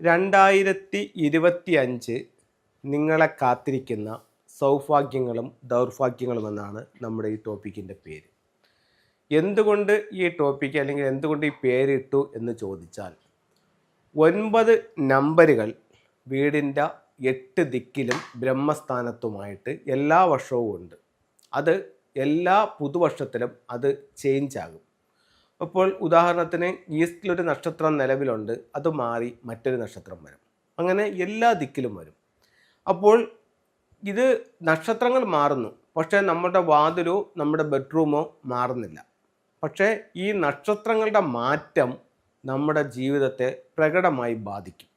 രണ്ടായിരത്തി ഇരുപത്തി അഞ്ച് നിങ്ങളെ കാത്തിരിക്കുന്ന സൗഭാഗ്യങ്ങളും ദൗർഭാഗ്യങ്ങളും എന്നാണ് നമ്മുടെ ഈ ടോപ്പിക്കിന്റെ പേര്. എന്തുകൊണ്ട് ഈ ടോപ്പിക്ക് അല്ലെങ്കിൽ എന്തുകൊണ്ട് ഈ പേരിട്ടു എന്ന് ചോദിച്ചാൽ ഒൻപത് നമ്പറുകൾ വീടിന്റെ എട്ട് ദിക്കിലും ബ്രഹ്മസ്ഥാനത്തുമായിട്ട് എല്ലാ വർഷവും ഉണ്ട്. അത് എല്ലാ പുതുവർഷത്തിലും അത് ചേഞ്ച് ആകും. അപ്പോൾ ഉദാഹരണത്തിന് ഈസ്റ്റിലൊരു നക്ഷത്രം നിലവിലുണ്ട് അത് മാറി മറ്റൊരു നക്ഷത്രം വരും. അങ്ങനെ എല്ലാ ദിക്കിലും വരും. അപ്പോൾ ഇത് നക്ഷത്രങ്ങൾ മാറുന്നു പക്ഷേ നമ്മുടെ വാതിലോ നമ്മുടെ ബെഡ്റൂമോ മാറുന്നില്ല. പക്ഷേ ഈ നക്ഷത്രങ്ങളുടെ മാറ്റം നമ്മുടെ ജീവിതത്തെ പ്രകടമായി ബാധിക്കും.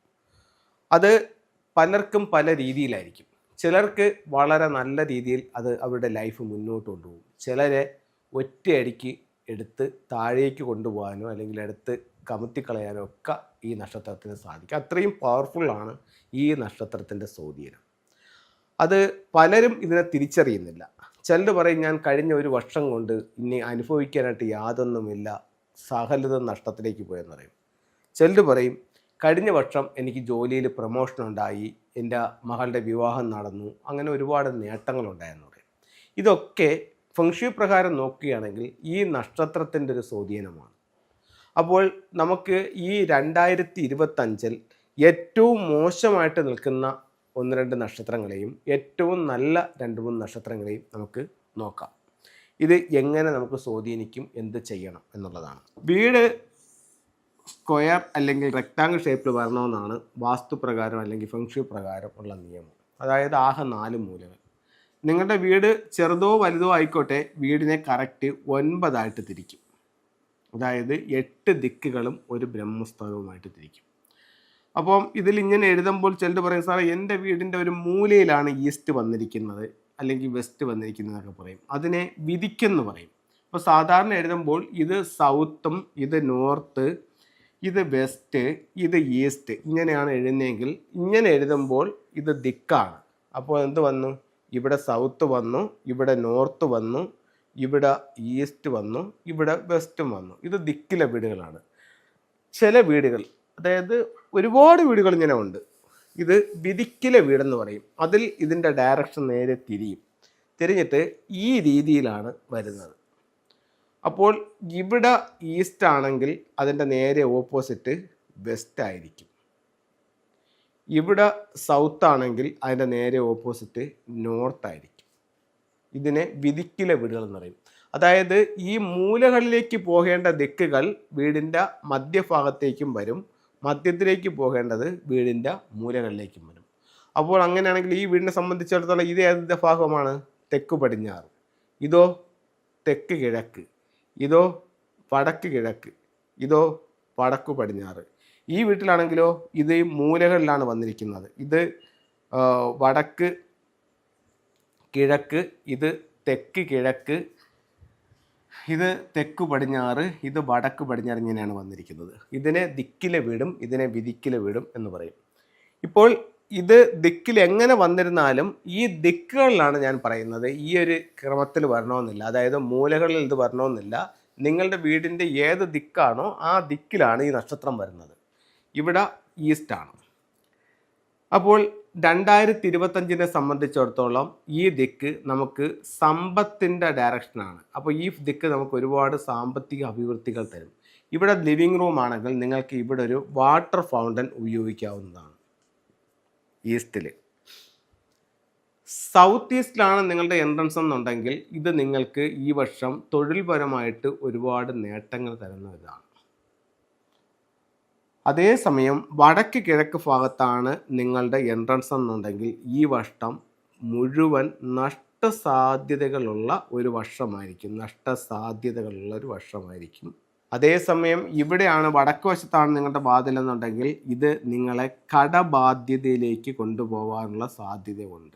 അത് പലർക്കും പല രീതിയിലായിരിക്കും. ചിലർക്ക് വളരെ നല്ല രീതിയിൽ അത് അവരുടെ ലൈഫ് മുന്നോട്ട് കൊണ്ടുപോകും. ചിലരെ ഒറ്റയടിക്ക് എടുത്ത് താഴേക്ക് കൊണ്ടുപോകാനോ അല്ലെങ്കിൽ എടുത്ത് കമത്തിക്കളയാനോ ഒക്കെ ഈ നക്ഷത്രത്തിന് സാധിക്കും. അത്രയും പവർഫുള്ളാണ് ഈ നക്ഷത്രത്തിന്റെ സ്വാധീനം. അത് പലരും ഇതിനെ തിരിച്ചറിയുന്നില്ല. ചിലർ പറയും ഞാൻ കഴിഞ്ഞ ഒരു വർഷം കൊണ്ട് ഇനി അനുഭവിക്കാനായിട്ട് യാതൊന്നുമില്ല സഹലത നഷ്ടത്തിലേക്ക് പോയെന്ന് പറയും. ചിലർ പറയും കഴിഞ്ഞ വർഷം എനിക്ക് ജോലിയിൽ പ്രൊമോഷൻ ഉണ്ടായി എന്റെ മകളുടെ വിവാഹം നടന്നു അങ്ങനെ ഒരുപാട് നേട്ടങ്ങളുണ്ടായെന്ന് പറയും. ഇതൊക്കെ ഫംഗ്ഷി പ്രകാരം നോക്കുകയാണെങ്കിൽ ഈ നക്ഷത്രത്തിന്റെ ഒരു സ്വാധീനമാണ്. അപ്പോൾ നമുക്ക് ഈ രണ്ടായിരത്തി ഇരുപത്തഞ്ചിൽ ഏറ്റവും മോശമായിട്ട് നിൽക്കുന്ന ഒന്ന് രണ്ട് നക്ഷത്രങ്ങളെയും ഏറ്റവും നല്ല രണ്ട് മൂന്ന് നക്ഷത്രങ്ങളെയും നമുക്ക് നോക്കാം. ഇത് എങ്ങനെ നമുക്ക് സ്വാധീനിക്കും എന്ത് ചെയ്യണം എന്നുള്ളതാണ്. വീട് സ്ക്വയർ അല്ലെങ്കിൽ റെക്റ്റാങ്കിൾ ഷേപ്പിൽ വരണമെന്നാണ് വാസ്തു പ്രകാരം അല്ലെങ്കിൽ ഫംഗ്ഷു പ്രകാരം ഉള്ള നിയമം. അതായത് ആകെ നാല് മൂലകൾ. നിങ്ങളുടെ വീട് ചെറുതോ വലുതോ ആയിക്കോട്ടെ വീടിനെ കറക്റ്റ് ഒൻപതായിട്ട് തിരിക്കും. അതായത് എട്ട് ദിക്കുകളും ഒരു ബ്രഹ്മസ്ഥലവുമായിട്ട് തിരിക്കും. അപ്പം ഇതിൽ ഇങ്ങനെ എഴുതുമ്പോൾ ചിലർ പറയും സാറേ എന്റെ വീടിന്റെ ഒരു മൂലയിലാണ് ഈസ്റ്റ് വന്നിരിക്കുന്നത് അല്ലെങ്കിൽ വെസ്റ്റ് വന്നിരിക്കുന്നത് എന്നൊക്കെ പറയും. അതിനെ വിധിക്കെന്ന് പറയും. അപ്പോൾ സാധാരണ എഴുതുമ്പോൾ ഇത് സൗത്തും ഇത് നോർത്ത് ഇത് വെസ്റ്റ് ഇത് ഈസ്റ്റ് ഇങ്ങനെയാണ് എഴുതുന്നതെങ്കിൽ ഇങ്ങനെ എഴുതുമ്പോൾ ഇത് ദിക്കാണ്. അപ്പോൾ എന്ത് വന്നു? ഇവിടെ സൗത്ത് വന്നു ഇവിടെ നോർത്ത് വന്നു ഇവിടെ ഈസ്റ്റ് വന്നു ഇവിടെ വെസ്റ്റും വന്നു. ഇത് ദിക്കിലെ വീടുകളാണ്. ചില വീടുകൾ അതായത് ഒരുപാട് വീടുകൾ ഇങ്ങനെ ഉണ്ട്. ഇത് വിധിക്കിലെ വീടെന്ന് പറയും. അതിൽ ഇതിന്റെ ഡയറക്ഷൻ നേരെ തിരിയും. തിരിഞ്ഞിട്ട് ഈ രീതിയിലാണ് വരുന്നത്. അപ്പോൾ ഇവിടെ ഈസ്റ്റ് ആണെങ്കിൽ അതിന്റെ നേരെ ഓപ്പോസിറ്റ് വെസ്റ്റ് ആയിരിക്കും. ഇവിടെ സൗത്ത് ആണെങ്കിൽ അതിന്റെ നേരെ ഓപ്പോസിറ്റ് നോർത്ത് ആയിരിക്കും. ഇതിനെ വിധിക്കിലെ വീടുകൾ എന്ന് പറയും. അതായത് ഈ മൂലകളിലേക്ക് പോകേണ്ട ദിക്കുകൾ വീടിന്റെ മധ്യഭാഗത്തേക്കും വരും. മധ്യത്തിലേക്ക് പോകേണ്ടത് വീടിന്റെ മൂലകളിലേക്കും വരും. അപ്പോൾ അങ്ങനെയാണെങ്കിൽ ഈ വീടിനെ സംബന്ധിച്ചിടത്തോളം ഇത് ഏതിന്റെ ഭാഗമാണ്? തെക്ക് പടിഞ്ഞാറ്. ഇതോ തെക്ക് കിഴക്ക്. ഇതോ വടക്ക് കിഴക്ക്. ഇതോ വടക്കു പടിഞ്ഞാറ്. ഈ വീട്ടിലാണെങ്കിലോ ഇത് മൂലകളിലാണ് വന്നിരിക്കുന്നത്. ഇത് വടക്ക് കിഴക്ക് ഇത് തെക്ക് കിഴക്ക് ഇത് തെക്ക് പടിഞ്ഞാറ് ഇത് വടക്ക് പടിഞ്ഞാറ് ഇങ്ങനെയാണ് വന്നിരിക്കുന്നത്. ഇതിനെ ദിക്കിലെ വീടും ഇതിനെ വിധിക്കിലെ വീടും എന്ന് പറയും. ഇപ്പോൾ ഇത് ദിക്കിൽ എങ്ങനെ വന്നിരുന്നാലും ഈ ദിക്കുകളിലാണ് ഞാൻ പറയുന്നത്. ഈ ഒരു ക്രമത്തിൽ വരണമെന്നില്ല. അതായത് മൂലകളിൽ ഇത് വരണമെന്നില്ല. നിങ്ങളുടെ വീടിന്റെ ഏത് ദിക്കാണോ ആ ദിക്കിലാണ് ഈ നക്ഷത്രം വരുന്നത്. ഇവിടെ ഈസ്റ്റാണ് അപ്പോൾ രണ്ടായിരത്തി ഇരുപത്തഞ്ചിനെ സംബന്ധിച്ചിടത്തോളം ഈ ദിക്ക് നമുക്ക് സമ്പത്തിന്റെ ഡയറക്ഷനാണ് അപ്പോൾ ഈ ദിക്ക് നമുക്ക് ഒരുപാട് സാമ്പത്തിക അഭിവൃദ്ധികൾ തരും. ഇവിടെ ലിവിങ് റൂം ആണെങ്കിൽ നിങ്ങൾക്ക് ഇവിടെ ഒരു വാട്ടർ ഫൗണ്ടൻ ഉപയോഗിക്കാവുന്നതാണ് ഈസ്റ്റിൽ സൗത്ത് ഈസ്റ്റിലാണ് നിങ്ങളുടെ എൻട്രൻസ് എന്നുണ്ടെങ്കിൽ ഇത് നിങ്ങൾക്ക് ഈ വർഷം തൊഴിൽപരമായിട്ട് ഒരുപാട് നേട്ടങ്ങൾ തരുന്ന ഇതാണ്. അതേസമയം വടക്ക് കിഴക്ക് ഭാഗത്താണ് നിങ്ങളുടെ എൻട്രൻസ് എന്നുണ്ടെങ്കിൽ ഈ വർഷം മുഴുവൻ നഷ്ടസാധ്യതകളുള്ള ഒരു വർഷമായിരിക്കും നഷ്ടസാധ്യതകളുള്ള ഒരു വർഷമായിരിക്കും അതേസമയം ഇവിടെയാണ് വടക്ക് വശത്താണ് നിങ്ങളുടെ വാതിലെന്നുണ്ടെങ്കിൽ ഇത് നിങ്ങളെ കടബാധ്യതയിലേക്ക് കൊണ്ടുപോകാനുള്ള സാധ്യതയുണ്ട്.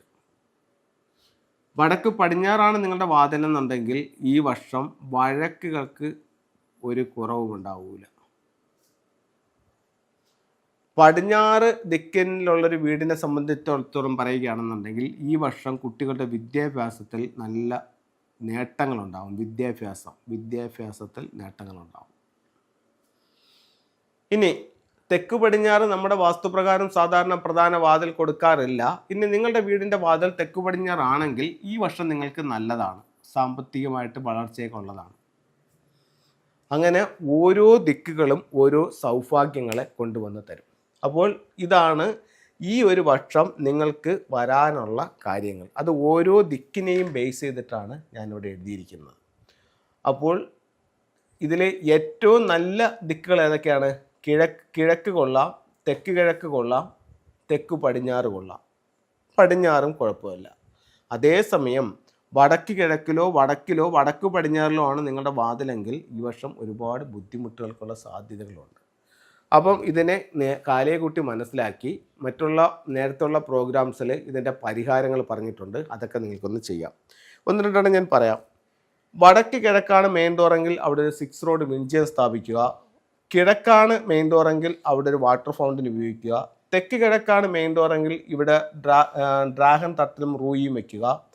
വടക്ക് പടിഞ്ഞാറാണ് നിങ്ങളുടെ വാതിലെന്നുണ്ടെങ്കിൽ ഈ വർഷം വഴക്കുകൾക്ക് ഒരു കുറവും ഉണ്ടാവൂല പടിഞ്ഞാറ് ദിക്കനിലുള്ളൊരു വീടിനെ സംബന്ധിച്ചിടത്തോളം പറയുകയാണെന്നുണ്ടെങ്കിൽ ഈ വർഷം കുട്ടികളുടെ വിദ്യാഭ്യാസത്തിൽ നല്ല നേട്ടങ്ങളുണ്ടാവും. വിദ്യാഭ്യാസം വിദ്യാഭ്യാസത്തിൽ നേട്ടങ്ങളുണ്ടാവും. ഇനി തെക്ക് പടിഞ്ഞാറ് നമ്മുടെ വാസ്തുപ്രകാരം സാധാരണ പ്രധാന വാതിൽ കൊടുക്കാറില്ല. ഇനി നിങ്ങളുടെ വീടിന്റെ വാതിൽ തെക്ക് പടിഞ്ഞാറാണെങ്കിൽ ഈ വർഷം നിങ്ങൾക്ക് നല്ലതാണ്. സാമ്പത്തികമായിട്ട് വളർച്ചയൊക്കെ ഉള്ളതാണ്. അങ്ങനെ ഓരോ ദിക്കുകളും ഓരോ സൗഭാഗ്യങ്ങളെ കൊണ്ടുവന്ന് തരും. അപ്പോൾ ഇതാണ് ഈ ഒരു വർഷം നിങ്ങൾക്ക് വരാനുള്ള കാര്യങ്ങൾ. അത് ഓരോ ദിക്കിനെയും ബേസ് ചെയ്തിട്ടാണ് ഞാനിവിടെ എഴുതിയിരിക്കുന്നത്. അപ്പോൾ ഇതിലെ ഏറ്റവും നല്ല ദിക്കുകൾ ഏതൊക്കെയാണ്? കിഴക്ക് കിഴക്ക് കൊള്ളാം തെക്ക് കിഴക്ക് കൊള്ളാം തെക്ക് പടിഞ്ഞാറ് കൊള്ളാം. പടിഞ്ഞാറും കുഴപ്പമില്ല. അതേസമയം വടക്ക് കിഴക്കിലോ വടക്കിലോ വടക്ക് പടിഞ്ഞാറിലോ ആണ് നിങ്ങളുടെ വാതിലെങ്കിൽ ഈ വർഷം ഒരുപാട് ബുദ്ധിമുട്ടുകൾക്കുള്ള സാധ്യതകളുണ്ട്. അപ്പം ഇതിനെ നേ- കാലയെ കൂട്ടി മനസ്സിലാക്കി മറ്റുള്ള നേരത്തുള്ള പ്രോഗ്രാംസിൽ ഇതിന്റെ പരിഹാരങ്ങൾ പറഞ്ഞിട്ടുണ്ട്. അതൊക്കെ നിങ്ങൾക്കൊന്ന് ചെയ്യാം. ഒന്ന് രണ്ടെണ്ണം ഞാൻ പറയാം. വടക്ക് കിഴക്കാണ് മെയിൻ ഡോറെങ്കിൽ അവിടെ ഒരു സിക്സ് റോഡ് വിഞ്ചയം സ്ഥാപിക്കുക. കിഴക്കാണ് മെയിൻ ഡോറെങ്കിൽ അവിടെ ഒരു വാട്ടർ ഫൗണ്ടൻ ഉപയോഗിക്കുക. തെക്ക് കിഴക്കാണ് മെയിൻ ഡോറെങ്കിൽ ഇവിടെ ഡ്രാ ഡ്രാഗൺ തട്ടിലും റൂയിയും വെക്കുക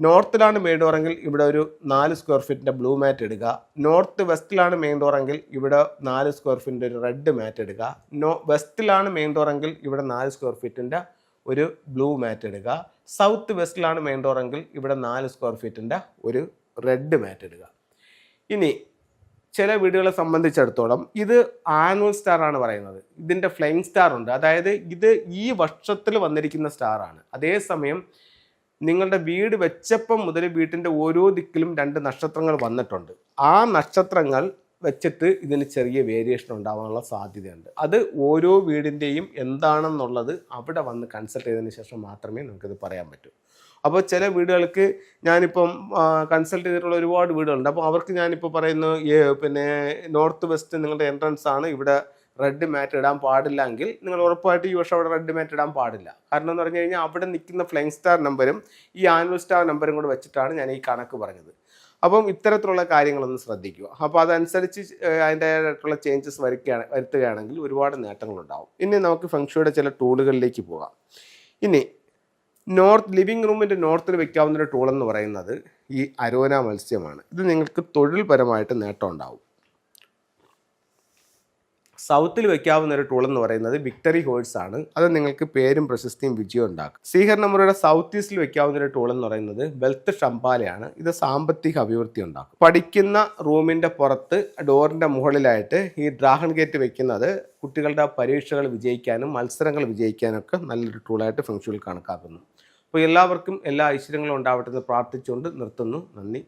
നോർത്തിലാണ് മെയിൻ ഡോറെങ്കിൽ ഇവിടെ ഒരു നാല് സ്ക്വയർ ഫീറ്റിന്റെ ബ്ലൂ മാറ്റ് എടുക്കുക നോർത്ത് വെസ്റ്റിലാണ് മെയിൻ ഡോറെങ്കിൽ ഇവിടെ നാല് സ്ക്വയർ ഫീറ്റിന്റെ ഒരു റെഡ് മാറ്റ് എടുക്കുക നോ വെസ്റ്റിലാണ് മെയിൻ ഡോറെങ്കിൽ ഇവിടെ നാല് സ്ക്വയർ ഫീറ്റിന്റെ ഒരു ബ്ലൂ മാറ്റ് എടുക്കുക സൗത്ത് വെസ്റ്റിലാണ് മെയിൻ ഡോറെങ്കിൽ ഇവിടെ നാല് സ്ക്വയർ ഫീറ്റിന്റെ ഒരു റെഡ് മാറ്റ് എടുക്കുക ഇനി ചില വീടുകളെ സംബന്ധിച്ചിടത്തോളം ഇത് ആനുവൽ സ്റ്റാർ ആണ് പറയുന്നത്. ഇതിന്റെ ഫ്ലൈങ് സ്റ്റാർ ഉണ്ട്. അതായത് ഇത് ഈ വർഷത്തിൽ വന്നിരിക്കുന്ന സ്റ്റാറാണ് അതേസമയം നിങ്ങളുടെ വീട് വെച്ചപ്പം മുതൽ വീട്ടിന്റെ ഓരോ ദിക്കിലും രണ്ട് നക്ഷത്രങ്ങൾ വന്നിട്ടുണ്ട്. ആ നക്ഷത്രങ്ങൾ വെച്ചിട്ട് ഇതിന് ചെറിയ വേരിയേഷൻ ഉണ്ടാവാനുള്ള സാധ്യതയുണ്ട്. അത് ഓരോ വീടിന്റെയും എന്താണെന്നുള്ളത് അവിടെ വന്ന് കൺസൾട്ട് ചെയ്തതിന് ശേഷം മാത്രമേ നമുക്കിത് പറയാൻ പറ്റൂ. അപ്പോൾ ചില വീടുകൾക്ക് ഞാനിപ്പം കൺസൾട്ട് ചെയ്തിട്ടുള്ള ഒരുപാട് വീടുകളുണ്ട്. അപ്പോൾ അവർക്ക് ഞാനിപ്പോൾ പറയുന്നു പിന്നെ നോർത്ത് വെസ്റ്റ് നിങ്ങളുടെ എൻട്രൻസ് ആണ്. ഇവിടെ റെഡ് മാറ്റ് ഇടാൻ പാടില്ല എങ്കിൽ നിങ്ങൾ ഉറപ്പായിട്ട് ഈ വർഷം അവിടെ റെഡ് മാറ്റ് ഇടാൻ പാടില്ല. കാരണം എന്ന് പറഞ്ഞു കഴിഞ്ഞാൽ അവിടെ നിൽക്കുന്ന ഫ്ലൈങ് സ്റ്റാർ നമ്പരും ഈ ആനുവൽ സ്റ്റാർ നമ്പറും കൂടെ വെച്ചിട്ടാണ് ഞാൻ ഈ കണക്ക് പറഞ്ഞത്. അപ്പം ഇത്തരത്തിലുള്ള കാര്യങ്ങളൊന്ന് ശ്രദ്ധിക്കുക. അപ്പോൾ അതനുസരിച്ച് അതിന്റെതായിട്ടുള്ള ചേഞ്ചസ് വരുത്തുകയാണ് വരുത്തുകയാണെങ്കിൽ ഒരുപാട് നേട്ടങ്ങളുണ്ടാവും. ഇനി നമുക്ക് ഫംഗ്ഷയുടെ ചില ടൂളുകളിലേക്ക് പോകാം. ഇനി നോർത്ത് ലിവിങ് റൂമിന്റെ നോർത്തിൽ വെക്കാവുന്ന ഒരു ടൂൾ എന്ന് പറയുന്നത് ഈ അരോന മത്സ്യമാണ്. ഇത് നിങ്ങൾക്ക് തൊഴിൽപരമായിട്ട് നേട്ടം ഉണ്ടാവും. സൗത്തിൽ വെക്കാവുന്ന ഒരു ടൂൾ എന്ന് പറയുന്നത് വിക്ടറി ഹോഴ്സ് ആണ്. അത് നിങ്ങൾക്ക് പേരും പ്രശസ്തിയും വിജയവും ഉണ്ടാക്കും. ശ്രീഹരണമുറയുടെ സൗത്ത് ഈസ്റ്റിൽ വെക്കാവുന്ന ഒരു ടൂൾ എന്ന് പറയുന്നത് വെൽത്ത് ഷംപാലയാണ് ഇത് സാമ്പത്തിക അഭിവൃദ്ധി ഉണ്ടാക്കും. പഠിക്കുന്ന റൂമിന്റെ പുറത്ത് ഡോറിന്റെ മുകളിലായിട്ട് ഈ ഡ്രാഗൺ ഗേറ്റ് വെക്കുന്നത് കുട്ടികളുടെ പരീക്ഷകൾ വിജയിക്കാനും മത്സരങ്ങൾ വിജയിക്കാനും ഒക്കെ നല്ലൊരു ടൂളായിട്ട് ഫംഗ്ഷനിൽ കണക്കാക്കുന്നു. അപ്പോൾ എല്ലാവർക്കും എല്ലാ ഐശ്വര്യങ്ങളും ഉണ്ടാവട്ടെ എന്ന് പ്രാർത്ഥിച്ചുകൊണ്ട് നിർത്തുന്നു. നന്ദി.